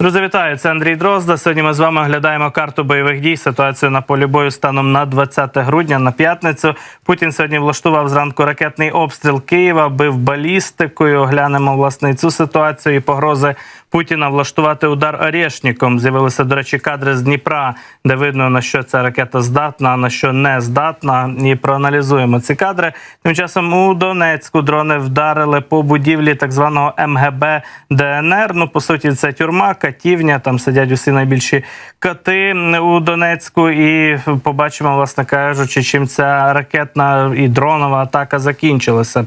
Друзі, вітаю! Це Андрій Дрозда. Сьогодні ми з вами оглядаємо карту бойових дій. Ситуацію на полі бою станом на 20 грудня на п'ятницю. Путін сьогодні влаштував зранку ракетний обстріл Києва, бив балістикою. Оглянемо власне цю ситуацію і погрози Путіна влаштувати удар Орешніком. З'явилися, до речі, кадри з Дніпра, де видно на що ця ракета здатна, а на що не здатна. І проаналізуємо ці кадри. Тим часом у Донецьку дрони вдарили по будівлі так званого МГБ ДНР. Ну по суті, це тюрма, катівня. Там сидять усі найбільші коти у Донецьку. І побачимо, власне кажучи, чим ця ракетна і дронова атака закінчилася.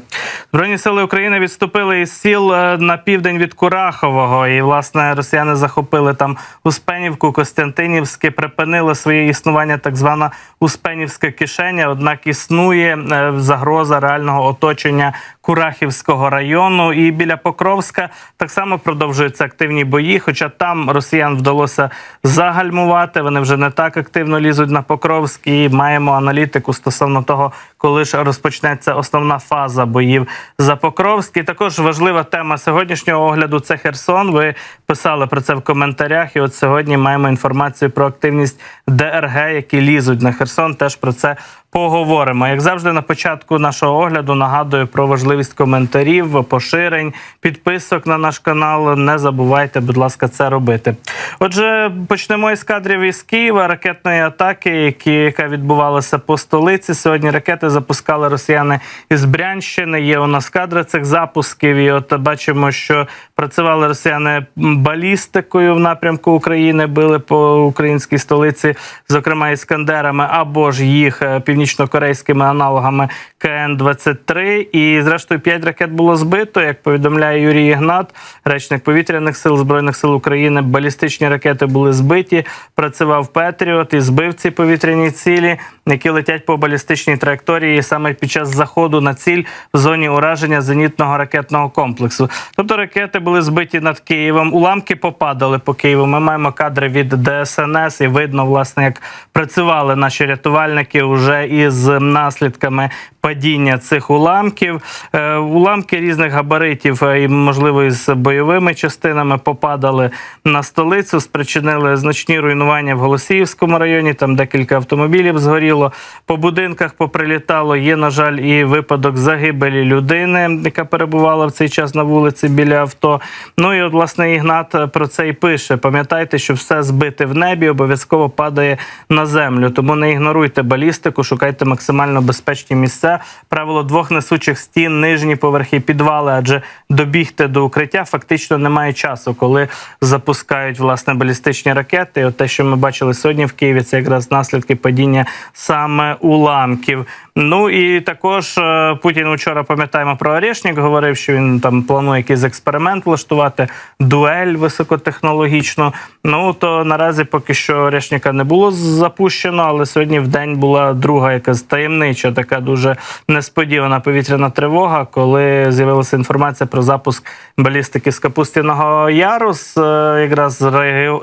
Збройні сили України відступили із сіл е, на південь від Курахового. І власне росіяни захопили там Успенівку, Костянтинівське, припинили своє існування так звана Успенівська кишеня. Однак існує е, загроза реального оточення Курахівського району. І біля Покровська так само продовжуються активні бої. Хоча там росіян вдалося загальмувати. Вони вже не так активно лізуть на Покровськ. І маємо аналітику стосовно того, коли ж розпочнеться основна фаза боїв за Покровськ. І також важлива тема сьогоднішнього огляду це Херсон. Ви писали про це в коментарях. І от сьогодні маємо інформацію про активність ДРГ, які лізуть на Херсон. Теж про це поговоримо. Як завжди, на початку нашого огляду нагадую про важливість коментарів, поширень, підписок на наш канал. Не забувайте, будь ласка, це робити. Отже, почнемо із кадрів із Києва ракетної атаки, які яка відбувалася по столиці. Сьогодні ракети запускали росіяни із Брянщини. Є у нас кадри цих запусків. І от бачимо, що працювали росіяни балістикою в напрямку України, били по українській столиці, зокрема іскандерами, або ж їх е, північно-корейськими аналогами КН-23. І зрештою п'ять ракет було збито. Як повідомляє Юрій Ігнат, речник повітряних сил збройних сил України. Балістичні ракети були збиті. Працював Петріот і збив ці повітряні цілі, які летять по балістичній траєкторії саме під час заходу на ціль в зоні ураження зенітного ракетного комплексу. Тобто ракети були збиті над Києвом. Уламки попадали по Києву. Ми маємо кадри від ДСНС, і видно, власне, як працювали наші рятувальники вже із наслідками падіння цих уламків. Е, Уламки різних габаритів е, і, можливо, із бойовими частинами попадали на столицю, спричинили значні руйнування в Голосіївському районі. Там декілька автомобілів згоріло. По будинках поприлітало. Є, на жаль, і випадок загибелі людини, яка перебувала в цей час на вулиці біля авто. Ну і от, власне, Ігнат про це і пише. Пам'ятайте, що все збите в небі обов'язково падає на землю. Тому не ігноруйте балістику, шукайте максимально безпечні місця. Правило двох несучих стін, нижні поверхи, підвали, адже добігти до укриття фактично немає часу, коли запускають власне балістичні ракети. От те, що ми бачили сьогодні в Києві, це якраз наслідки падіння саме уламків. Ну і також е, Путін вчора пам'ятаємо про Орешник, говорив, що він там планує якийсь експеримент влаштувати, дуель високотехнологічну. Ну то наразі поки що Орешника не було запущено, але сьогодні в день була друга якась таємнича, така дуже несподівана повітряна тривога, коли з'явилася інформація про запуск балістики з Капустіного Яру з е, якраз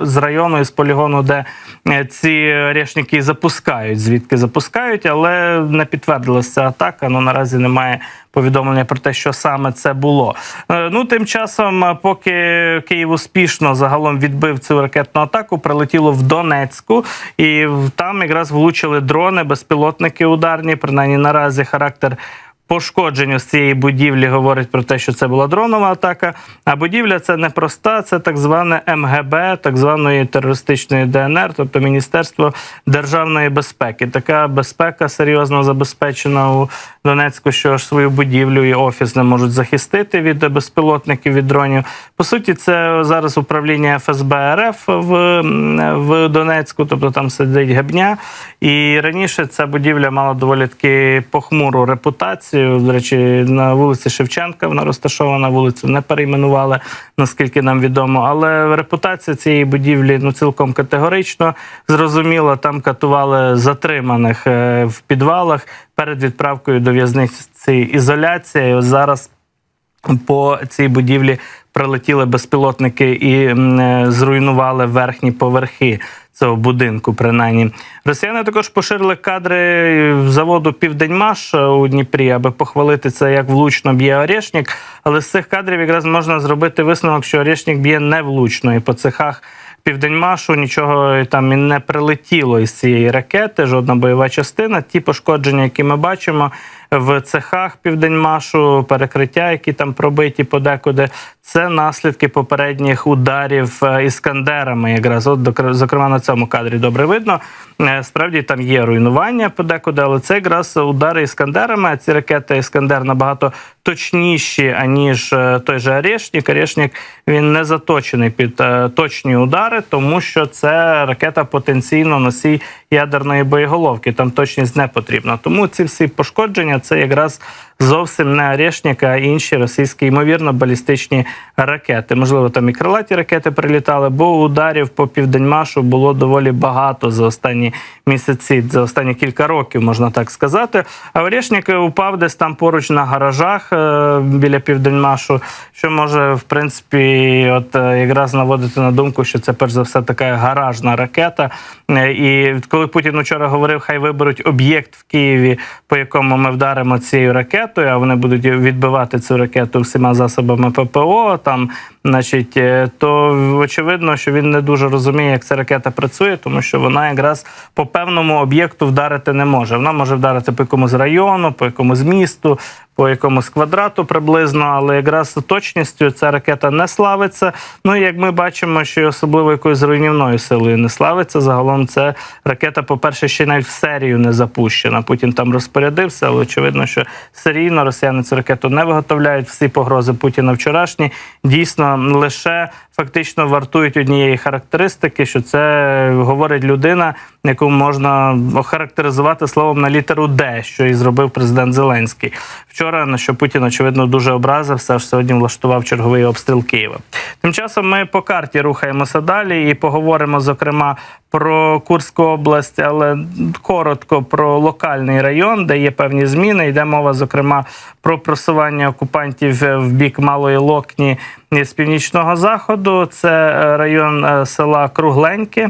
з району, із полігону, де е, ці орешники запускають, звідки запускають, але не підтвердилася атака. Ну наразі немає повідомлення про те, що саме це було. Е, Ну тим часом, е, поки Київ успішно загалом відбив цю ракетну атаку, прилетіло в Донецьку, і там якраз влучили дрони, безпілотники ударні. Принаймні наразі характер. Пошкодження з цієї будівлі говорить про те, що це була дронова атака. А будівля це не проста, це так зване МГБ, так званої терористичної ДНР, тобто Міністерство державної безпеки. Така безпека серйозно забезпечена у Донецьку, що аж свою будівлю і офіс не можуть захистити від безпілотників від дронів. По суті, це зараз управління ФСБ РФ в, в Донецьку, тобто там сидить гебня. І раніше ця будівля мала доволі таки похмуру репутацію. До речі, на вулиці Шевченка вона розташована, вулицю не перейменували, наскільки нам відомо. Але репутація цієї будівлі ну цілком категорично зрозуміло. Там катували затриманих е, в підвалах перед відправкою до в'язниці ізоляція. І ось зараз по цій будівлі прилетіли безпілотники і е, зруйнували верхні поверхи цього будинку, принаймні. Росіяни також поширили кадри заводу Південьмаш у Дніпрі, аби похвалити це, як влучно б'є Орешник. Але з цих кадрів якраз можна зробити висновок, що Орешник б'є не влучно і по цехах. Південьмашу нічого там і не прилетіло із цієї ракети, жодна бойова частина. Ті пошкодження, які ми бачимо в цехах Південьмашу, перекриття, які там пробиті подекуди, це наслідки попередніх ударів е, іскандерами. Якраз от зокрема на цьому кадрі добре видно. Е, Справді там є руйнування подекуди, але це якраз удари іскандерами. Ці ракети Іскандер набагато точніші, аніж е, той же Орешник. Орешник він не заточений під точні удари, тому що це ракета потенційно носій ядерної боєголовки. Там точність не потрібна. Тому ці всі пошкодження це якраз зовсім не Орешник, а інші російські ймовірно балістичні ракети. Можливо, там і крилаті ракети прилітали, бо ударів по південьмашу було доволі багато за останні місяці, за останні кілька років, можна так сказати. А Орешник упав десь там поруч на гаражах е, біля південьмашу, що може в принципі, от е, якраз наводити на думку, що це перш за все така гаражна ракета. Е, І коли Путін вчора говорив, хай виберуть об'єкт в Києві, по якому ми вдаримо цією ракетою, а вони будуть відбивати цю ракету всіма засобами ППО. Там, значить, е, то очевидно, що він не дуже розуміє, як ця ракета працює, тому що вона якраз по певному об'єкту вдарити не може. Вона може вдарити по якомусь району, по якомусь місту. По якомусь квадрату приблизно, але якраз точністю ця ракета не славиться. Ну і як ми бачимо, що особливо якоюсь руйнівною силою не славиться. Загалом це ракета, по-перше, ще навіть в серію не запущена. Путін там розпорядився, але очевидно, що серійно росіяни цю ракету не виготовляють. Всі погрози Путіна вчорашні дійсно лише фактично вартують однієї характеристики, що це говорить людина, яку можна охарактеризувати словом на літеру Д, що і зробив президент Зеленський. Вчора на що Путін очевидно дуже образився, аж сьогодні влаштував черговий обстріл Києва. Тим часом ми по карті рухаємося далі і поговоримо зокрема про Курську область, але коротко про локальний район, де є певні зміни. Йде мова, зокрема, про просування окупантів в бік Малої Локні з північного заходу. Це е, район е, села Кругленьке,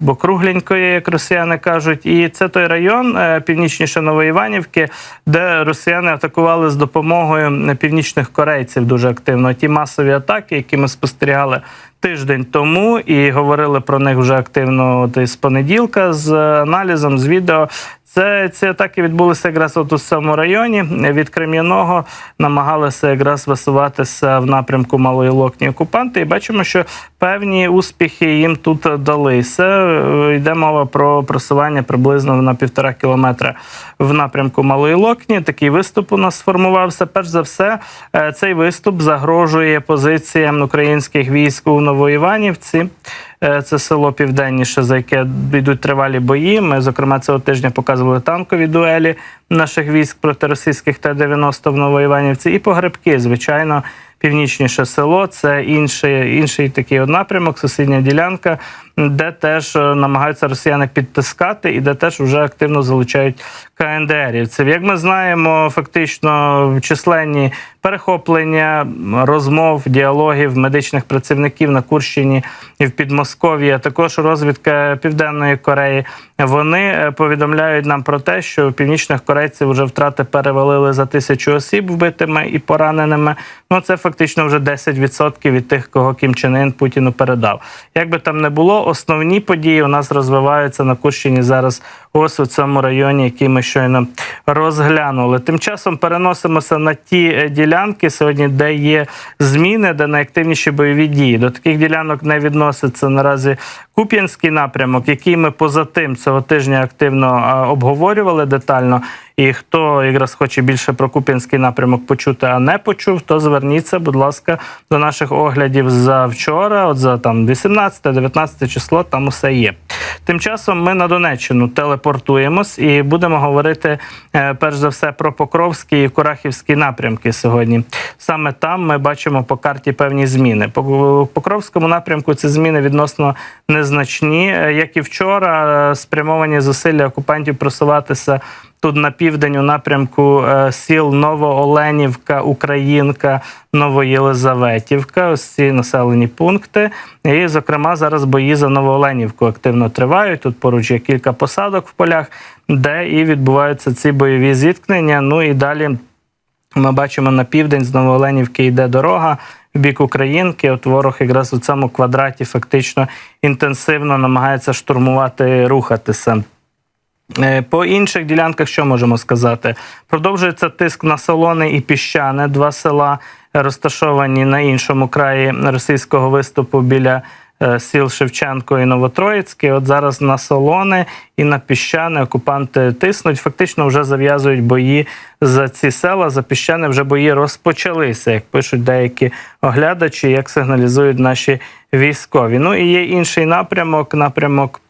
бо Кругленької, як росіяни кажуть, і це той район е, північніше Новоіванівки, де росіяни атакували з допомогою північних корейців дуже активно. Ті масові атаки, які ми спостерігали тиждень тому, і говорили про них вже активно от з понеділка з аналізом, з відео. Це ці атаки відбулися якраз от у цьому районі. Від Крем'яного намагалися якраз висуватися в напрямку Малої Локні окупанти. І бачимо, що певні успіхи їм тут далися. Е, Йде мова про просування приблизно на півтора кілометра в напрямку Малої Локні. Такий виступ у нас сформувався. Перш за все, е, цей виступ загрожує позиціям українських військ у Новоіванівці. Е, Це село південніше, за яке йдуть тривалі бої. Ми, зокрема, цього тижня показували танкові дуелі наших військ проти російських Т-90 в Новоіванівці. І погребки, звичайно, північніше село. Це інший, інший такий напрямок, сусідня ділянка, де теж е, намагаються росіяни підтискати і де теж вже активно залучають КНДРівців. Як ми знаємо, фактично численні перехоплення розмов, діалогів медичних працівників на Курщині і в Підмосков'ї, а також розвідка Південної Кореї. Вони е, повідомляють нам про те, що північних корейців вже втрати перевалили за тисячу осіб вбитими і пораненими. Ну це фактично вже 10% від тих, кого Кім Чен Ін Путіну передав. Як би там не було, основні події у нас розвиваються на Курщині зараз. Ось у цьому районі, який ми щойно розглянули. Тим часом переносимося на ті е, ділянки сьогодні, де є зміни, де найактивніші бойові дії. До таких ділянок не відноситься наразі Куп'янський напрямок, який ми поза тим цього тижня активно обговорювали детально. І хто якраз хоче більше про Куп'янський напрямок почути, а не почув, то зверніться, будь ласка, до наших оглядів за вчора, от за там 18-19 число, там усе є. Тим часом ми на Донеччину телепортуємось і будемо говорити е, перш за все про Покровський і Курахівський напрямки сьогодні. Саме там ми бачимо по карті певні зміни. По Покровському напрямку ці зміни відносно незначні, Е, як і вчора, е, спрямовані зусилля окупантів просуватися. Тут на південь у напрямку е, сіл Новооленівка, Українка, Новоєлизаветівка. Ось ці населені пункти. І, зокрема, зараз бої за Новооленівку активно тривають. Тут поруч є кілька посадок в полях, де і відбуваються ці бойові зіткнення. Ну і далі ми бачимо на південь з Новооленівки йде дорога в бік Українки. От ворог якраз у цьому квадраті фактично інтенсивно намагається штурмувати, рухатися. Е, По інших ділянках, що можемо сказати? Продовжується тиск на Солони і Піщане, два села розташовані на іншому краї російського виступу біля е, сіл Шевченко і Новотроїцьке. От зараз на Солони і на Піщани окупанти тиснуть. Фактично вже зав'язують бої за ці села. За Піщани вже бої розпочалися, як пишуть деякі оглядачі, як сигналізують наші військові. Ну і є інший напрямок, напрямок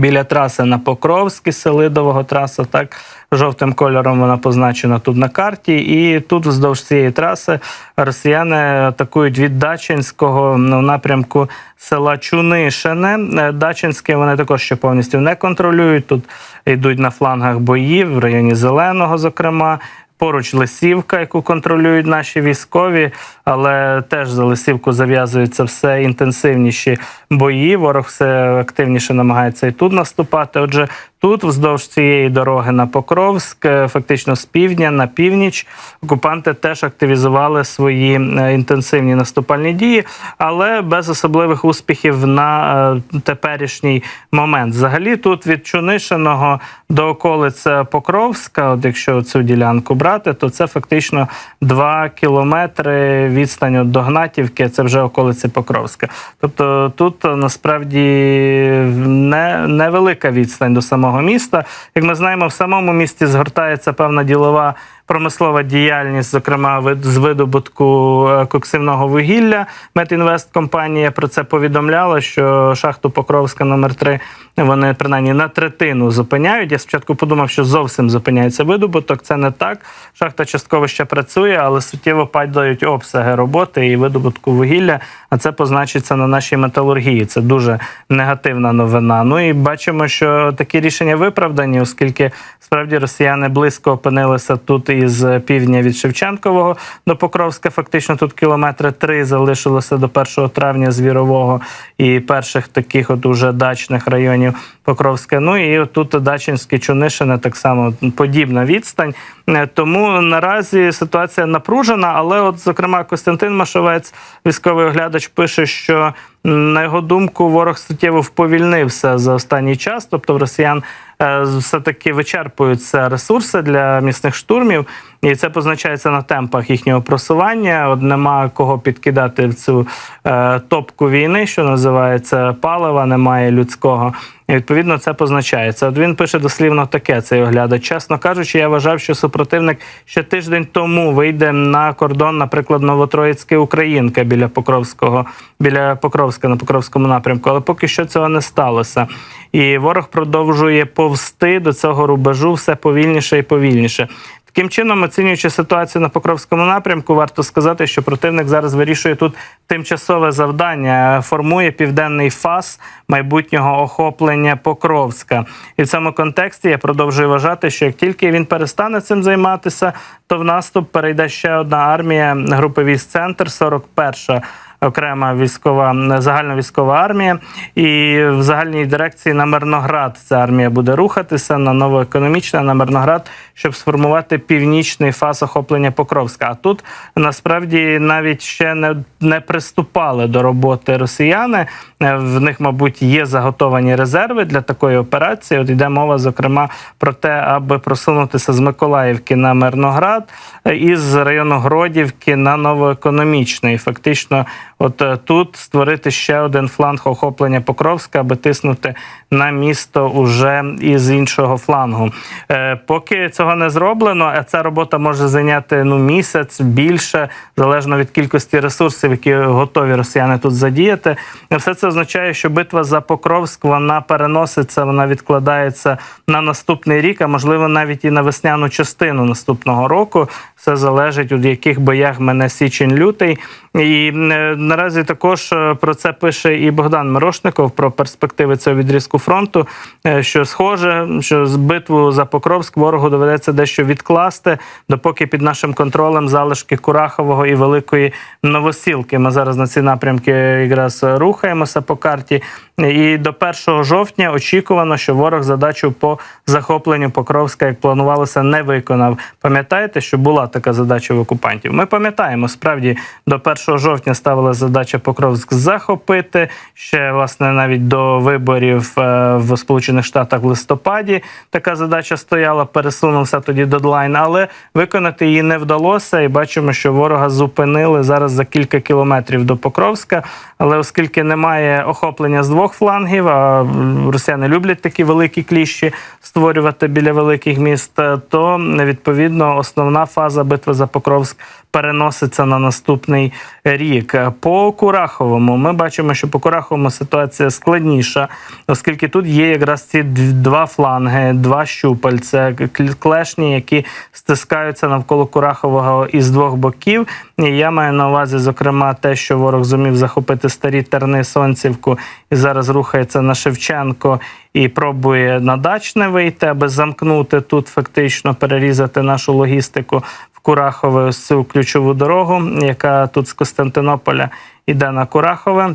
біля траси на Покровське, Селидового траса, так жовтим кольором вона позначена тут на карті. І тут вздовж цієї траси росіяни атакують від Дачинського ну, напрямку села Чунишине. Е, Дачинське вони також ще повністю не контролюють. Тут йдуть на флангах бої в районі Зеленого, зокрема. Поруч Лисівка, яку контролюють наші військові, але теж за Лисівку зав'язуються все інтенсивніші бої. Ворог все активніше намагається і тут наступати. Отже, тут, вздовж цієї дороги на Покровськ, е, фактично з півдня на північ, окупанти теж активізували свої е, інтенсивні наступальні дії, але без особливих успіхів на е, теперішній момент. Взагалі, тут від Чунишиного до околиць Покровська, от якщо цю ділянку брати, то це фактично 2 кілометри відстань от до Гнатівки, це вже околиці Покровська. Тобто тут е, насправді не, невелика відстань до самого міста. Як ми знаємо, в самому місті згортається певна ділова. Промислова діяльність, зокрема з видобутку е, коксивного вугілля. Метінвест компанія про це повідомляла, що шахту Покровська номер 3 вони принаймні на третину зупиняють. Я спочатку подумав, що зовсім зупиняється видобуток. Це не так. Шахта частково ще працює, але суттєво падають обсяги роботи і видобутку вугілля. А це позначиться на нашій металургії. Це дуже негативна новина. Ну і бачимо, що такі рішення виправдані, оскільки справді росіяни близько опинилися тут із півдня від Шевченкового до Покровська. Фактично тут кілометри три залишилося до 1 травня з Вірового і перших таких от уже дачних районів Покровська. Ну і тут Дачинське Чунишине так само подібна відстань. Е, Тому наразі ситуація напружена, але, от, зокрема, Костянтин Машовець, військовий оглядач, пише, що на його думку ворог суттєво вповільнився за останній час. Тобто в росіян е, все-таки вичерпуються ресурси для місних штурмів, і це позначається на темпах їхнього просування. От нема кого підкидати в цю е, топку війни, що називається палива, немає людського. І відповідно це позначається. От він пише дослівно таке: цей оглядач. Чесно кажучи, я вважав, що супротивник ще тиждень тому вийде на кордон, наприклад, Новотроїцьке Українка біля Покровського, біля Покровська на Покровському напрямку, але поки що цього не сталося. І ворог продовжує повсти до цього рубежу все повільніше і повільніше. Таким чином, оцінюючи ситуацію на Покровському напрямку, варто сказати, що противник зараз вирішує тут тимчасове завдання, формує південний фас майбутнього охоплення Покровська. І в цьому контексті я продовжую вважати, що як тільки він перестане цим займатися, то в наступ перейде ще одна армія групи військ центр 41 окрема військова загальна військова армія, і в загальній дирекції на Мирноград ця армія буде рухатися на новоекономічне на Мирноград, щоб сформувати північний фаз охоплення Покровська. А тут насправді навіть ще не, не приступали до роботи росіяни. Е, В них, мабуть, є заготовані резерви для такої операції. От йде мова, зокрема, про те, аби просунутися з Миколаївки на Мирноград е, і з району Гродівки на новоекономічний. Фактично, от е, тут створити ще один фланг охоплення Покровська, аби тиснути на місто уже із іншого флангу. Е, Поки цього не зроблено, а ця робота може зайняти ну місяць більше, залежно від кількості ресурсів, які готові росіяни тут задіяти. Все це означає, що битва за Покровськ вона переноситься, вона відкладається на наступний рік, а можливо навіть і на весняну частину наступного року. Все залежить від яких боях мене січень лютий. І е, наразі також е, про це пише і Богдан Мирошников про перспективи цього відрізку фронту. е, Що схоже, що з битву за Покровськ ворогу доведеться дещо відкласти, допоки під нашим контролем залишки Курахового і Великої Новосілки. Ми зараз на ці напрямки якраз рухаємося по карті. І до 1 жовтня очікувано, що ворог задачу по захопленню Покровська, як планувалося, не виконав. Пам'ятаєте, що була така задача в окупантів? Ми пам'ятаємо, справді до 1 жовтня ставила задача Покровськ захопити. Ще власне навіть до виборів е, в Сполучених Штатах в листопаді така задача стояла. Пересунувся тоді дедлайн, але виконати її не вдалося. І бачимо, що ворога зупинили зараз за кілька кілометрів до Покровська. Але оскільки немає охоплення з двох флангів, а росіяни люблять такі великі кліщі створювати біля великих міст, е, то відповідно основна фаза битви за Покровськ переноситься на наступний рік. По Кураховому ми бачимо, що по Кураховому ситуація складніша, оскільки тут є якраз ці два фланги, два щупальця, кл- клешні, які стискаються навколо Курахового із двох боків. І я маю на увазі, зокрема, те, що ворог зумів захопити старі терни Сонцівку і зараз рухається на Шевченко і пробує на дачне вийти, аби замкнути тут, фактично перерізати нашу логістику Курахове ось цю ключову дорогу, яка тут з Костянтинополя йде на Курахове.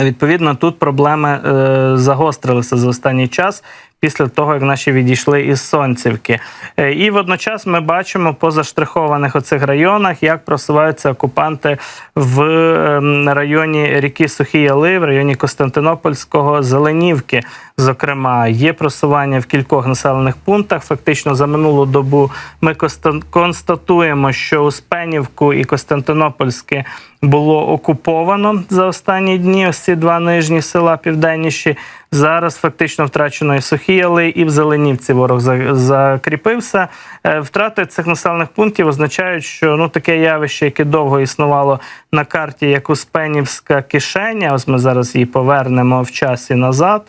Відповідно, тут проблеми е, загострилися за останній час після того, як наші відійшли із Сонцівки. Е, і водночас ми бачимо по заштрихованих оцих районах, як просуваються окупанти в ем, районі ріки Сухі Яли, в районі Костянтинопольського Зеленівки. Зокрема, є просування в кількох населених пунктах. Фактично за минулу добу ми констатуємо, що Успенівку і Костянтинопольське було окуповано за останні дні. Ось ці два нижні села південніші. Зараз фактично втрачено і сухі яли, і в Зеленівці ворог закріпився. Е, Втрати цих населених пунктів означають, що ну таке явище, яке довго існувало на карті, як Успенівська кишеня. Ось ми зараз її повернемо в часі назад.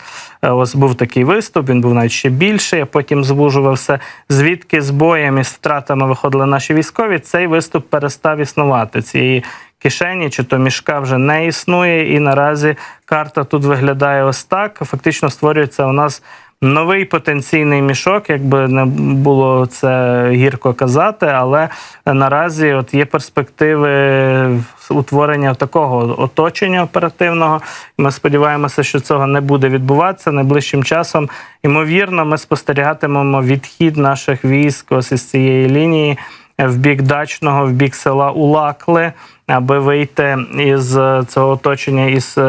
Е, Ось був такий виступ, він був навіть ще більший, а потім звужувався. Звідки з боєм і з втратами виходили наші військові. Цей виступ перестав існувати. Цієї кишені чи то мішка вже не існує, і наразі карта тут виглядає ось так. Фактично створюється у нас. Новий потенційний мішок, якби не було це гірко казати, але наразі от є перспективи утворення такого оточення оперативного. Ми сподіваємося, що цього не буде відбуватися найближчим часом. Ймовірно, ми спостерігатимемо відхід наших військ ось із цієї лінії в бік дачного, в бік села Улакли, аби вийти із цього оточення із е,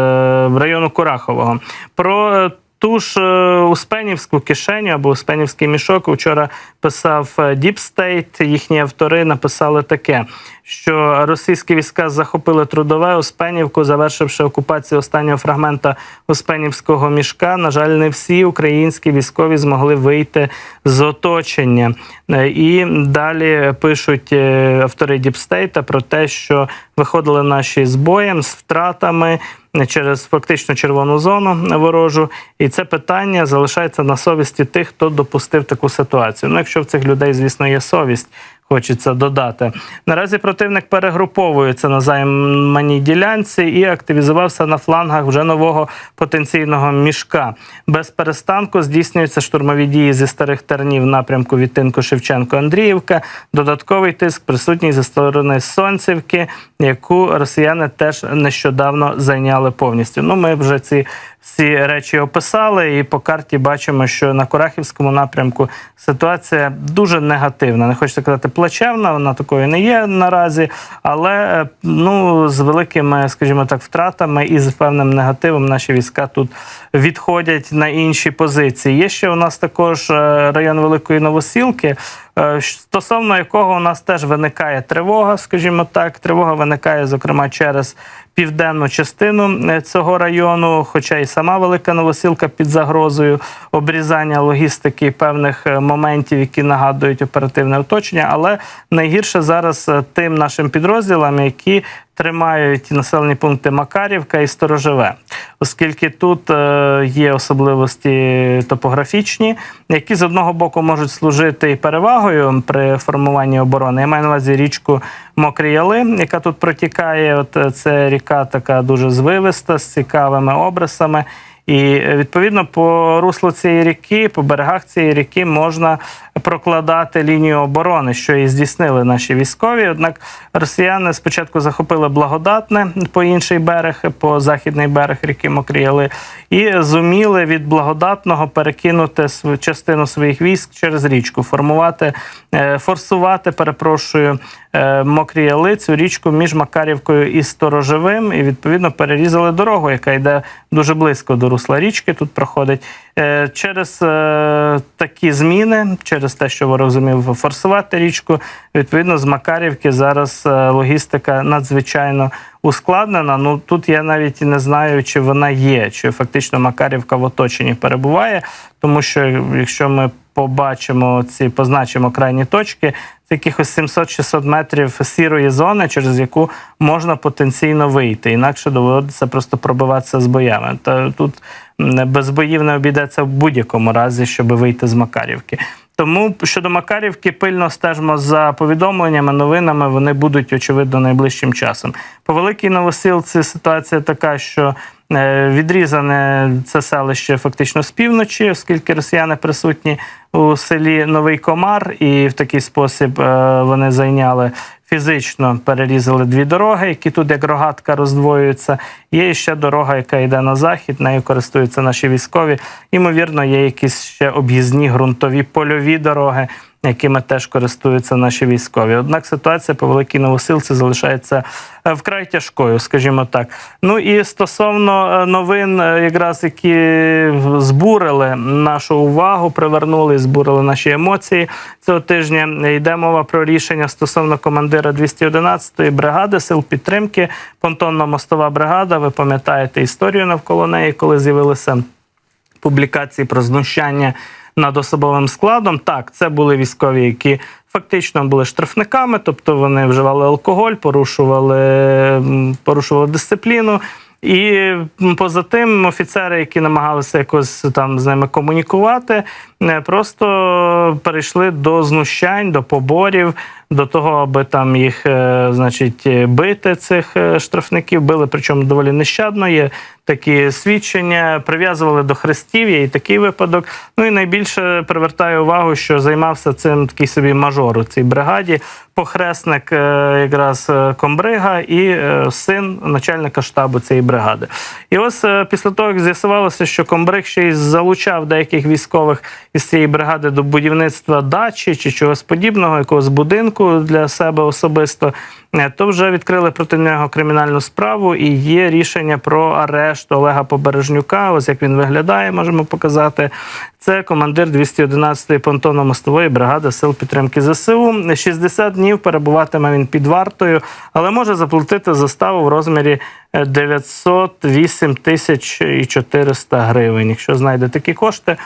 району Курахового. Про ту ж е, Успенівську кишеню або Успенівський мішок вчора писав State. Їхні автори написали таке, що російські війська захопили трудове Успенівку, завершивши окупацію останнього фрагмента Успенівського мішка. На жаль, не всі українські військові змогли вийти з оточення. Е, І далі пишуть е, автори Діпстейта про те, що виходили наші з боєм, з втратами через фактично червону зону ворожу. І це питання залишається на совісті тих, хто допустив таку ситуацію. Ну, якщо в цих людей, звісно, є совість. Хочеться додати. Наразі противник перегруповується на займаній ділянці і активізувався на флангах вже нового потенційного мішка. Без перестанку здійснюються штурмові дії зі старих тернів напрямку відтинку Шевченко-Андріївка. Додатковий тиск присутній зі сторони Сонцівки, яку росіяни теж нещодавно зайняли повністю. Ну, ми вже ці всі речі описали, і по карті бачимо, що на Курахівському напрямку ситуація дуже негативна. Не хочеться казати плачевна, вона такою не є наразі, але е, ну з великими, скажімо так, втратами і з певним негативом наші війська тут відходять на інші позиції. Є ще у нас також е, район Великої Новосілки. Е, Стосовно якого у нас теж виникає тривога, скажімо так, тривога виникає, зокрема, через південну частину е, цього району, хоча і сама велика новосілка під загрозою обрізання логістики певних е, моментів, які нагадують оперативне оточення. Але найгірше зараз тим нашим підрозділам, які тримають населені пункти Макарівка і Сторожеве, оскільки тут е, є особливості топографічні, які з одного боку можуть служити перевагою при формуванні оборони. Я маю на увазі річку Мокрі Яли, яка тут протікає. От е, це ріка така дуже звивиста з цікавими обрисами. І е, відповідно по руслу цієї ріки, по берегах цієї ріки можна прокладати лінію оборони, що і здійснили наші військові. Однак росіяни спочатку захопили благодатне по інший берег, по західний берег ріки Мокріяли, і зуміли від благодатного перекинути частину своїх військ через річку, формувати, е, форсувати, перепрошую, е, мокрі цю річку між Макарівкою і Сторожевим, і відповідно перерізали дорогу, яка йде дуже близько до русла річки. Тут проходить через е, такі зміни, через те, що ворог зумів форсувати річку. Відповідно, з Макарівки зараз е, логістика надзвичайно ускладнена. Ну тут я навіть не знаю, чи вона є, чи фактично Макарівка в оточенні перебуває, тому що якщо ми побачимо ці, позначимо крайні точки, це якихось 700-600 метрів сірої зони, через яку можна потенційно вийти. Інакше доводиться просто пробиватися з боями. Та тут без боїв не обійдеться в будь-якому разі, щоб вийти з Макарівки. Тому щодо Макарівки пильно стежимо за повідомленнями, новинами. Вони будуть очевидно найближчим часом. По великій новосилці ситуація така, що е, відрізане це селище фактично з півночі, оскільки росіяни присутні у селі Новий Комар, і в такий спосіб е, вони зайняли фізично перерізали дві дороги, які тут як рогатка роздвоюються. Є ще дорога, яка йде на захід, нею користуються наші військові. Імовірно, є якісь ще об'їзні ґрунтові польові дороги. Якими теж користуються наші військові. Однак ситуація по великій новосилці залишається е, вкрай тяжкою, скажімо так. Ну і стосовно е, новин, е, якраз які збурили нашу увагу, привернули, і збурили наші емоції цього тижня. Йде мова про рішення стосовно командира 211-ї бригади сил підтримки. Понтонно-мостова бригада. Ви пам'ятаєте історію навколо неї, коли з'явилися публікації про знущання над особовим складом. Так, це були військові, які фактично були штрафниками, тобто вони вживали алкоголь, порушували, порушували дисципліну. І поза тим, офіцери, які намагалися якось там з ними комунікувати, е, просто перейшли до знущань, до поборів, до того, аби там їх, е, значить, бити цих е, штрафників, били, причому доволі нещадно. Є такі свідчення, прив'язували до хрестів, є і такий випадок. Ну і найбільше привертає увагу, що займався цим такий собі мажор у цій бригаді. Похресник якраз комбрига і син начальника штабу цієї бригади. І ось е, після того, як з'ясувалося, що комбриг ще й залучав деяких військових із цієї бригади до будівництва дачі чи чогось подібного, якогось будинку для себе особисто, то вже відкрили проти нього кримінальну справу і є рішення про арешт Олега Побережнюка. Ось як він виглядає, можемо показати. Це командир 211-ї понтонно-мостової бригади сил підтримки ЗСУ. 60 днів перебуватиме він під вартою, але може заплатити заставу в розмірі е, 908 тисяч і 400 гривень. Якщо знайде такі кошти,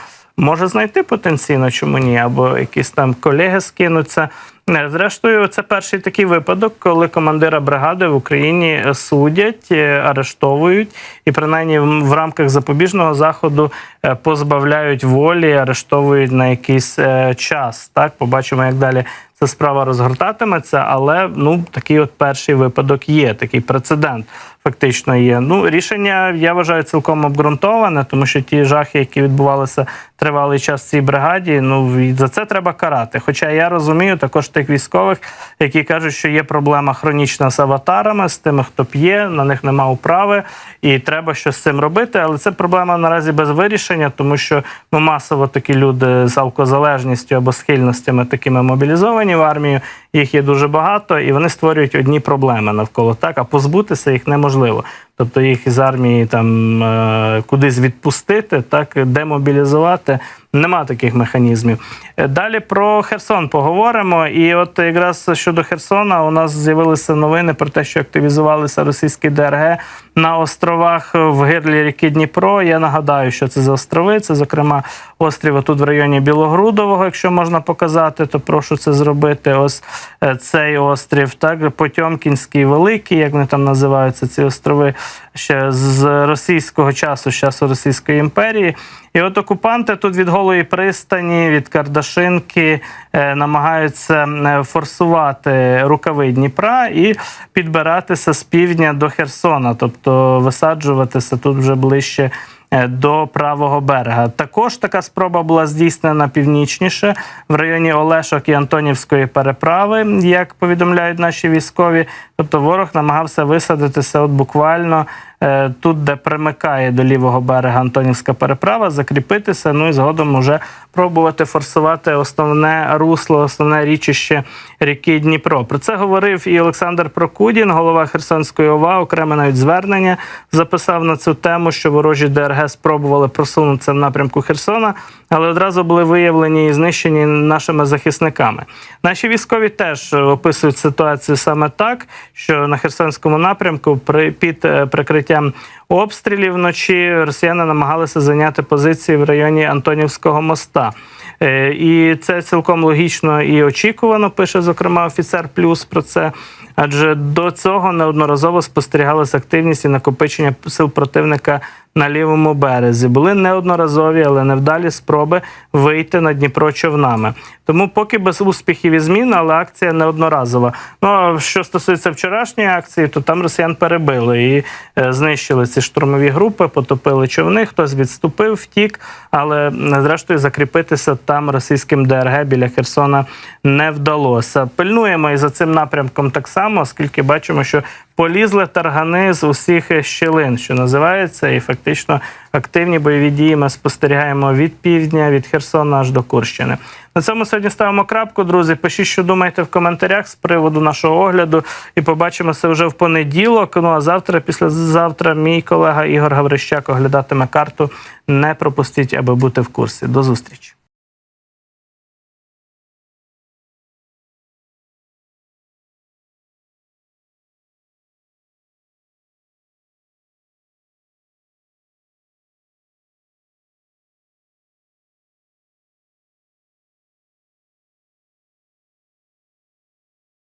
може знайти потенційно, чому ні, або якісь там колеги скинуться. Е, Зрештою, це перший такий випадок, коли командира бригади в Україні судять, е, арештовують і принаймні в рамках запобіжного заходу е, позбавляють волі, арештовують на якийсь час. Так, побачимо, як далі ця справа розгортатиметься, але ну такий от перший випадок є, такий прецедент фактично є. Ну, рішення я вважаю цілком обґрунтоване, тому що ті жахи, які відбувалися тривалий час в цій бригаді, ну і за це треба карати. Хоча я розумію також тих військових, які кажуть, що є проблема хронічна з аватарами, з тими, хто п'є, на них нема управи, і треба щось з цим робити. Але це проблема наразі без вирішення, тому що ну, масово такі люди з алкозалежністю або схильностями такими мобілізовані в армію. Їх є дуже багато, і вони створюють одні проблеми навколо так, а позбутися їх неможливо. Тобто їх із армії там е, кудись відпустити, так демобілізувати нема таких механізмів. Е, Далі про Херсон поговоримо. І от якраз щодо Херсона у нас з'явилися новини про те, що активізувалися російські ДРГ на островах в гирлі ріки Дніпро. Я нагадаю, що це за острови. Це, зокрема, острів тут в районі Білогрудового. Якщо можна показати, то прошу це зробити. Ось е, цей острів, так Потьомкінський Великий, як вони там називаються, ці острови ще з російського часу, з часу Російської імперії. І от окупанти тут від голої пристані, від Кардашинки е, намагаються е, форсувати рукави Дніпра і підбиратися з півдня до Херсона, тобто висаджуватися тут вже ближче. е, До правого берега також така спроба була здійснена північніше в районі Олешок і Антонівської переправи, як повідомляють наші військові. Тобто ворог намагався висадитися от буквально тут, де примикає до лівого берега Антонівська переправа, закріпитися. Ну і згодом уже пробувати форсувати основне русло, основне річище ріки Дніпро. Про це говорив і Олександр Прокудін, голова Херсонської ОВА. Окреме навіть звернення записав на цю тему, що ворожі ДРГ спробували просунутися в напрямку Херсона, але одразу були виявлені і знищені нашими захисниками. Наші військові теж описують ситуацію саме так, що на Херсонському напрямку при під е, прикриттям обстрілів вночі росіяни намагалися зайняти позиції в районі Антонівського моста. Е, І це цілком логічно і очікувано, пише зокрема офіцер Плюс про це. Адже до цього неодноразово спостерігалася активність і накопичення сил противника на лівому березі. Були неодноразові, але невдалі спроби вийти на Дніпро човнами. Тому поки без успіхів і змін, але акція неодноразова. Ну а що стосується вчорашньої акції, то там росіян перебили і е, знищили ці штурмові групи, потопили човни. Хтось відступив, втік, але зрештою закріпитися там російським ДРГ біля Херсона не вдалося. Пильнуємо і за цим напрямком так само, оскільки бачимо, що полізли таргани з усіх щілин, що називається, і фактично активні бойові дії ми спостерігаємо від півдня, від Херсона аж до Курщини. На цьому сьогодні ставимо крапку, друзі. Пишіть, що думаєте в коментарях з приводу нашого огляду, і побачимося вже в понеділок. Ну а завтра, післязавтра, мій колега Ігор Гаврищак оглядатиме карту. Не пропустіть, аби бути в курсі. До зустрічі.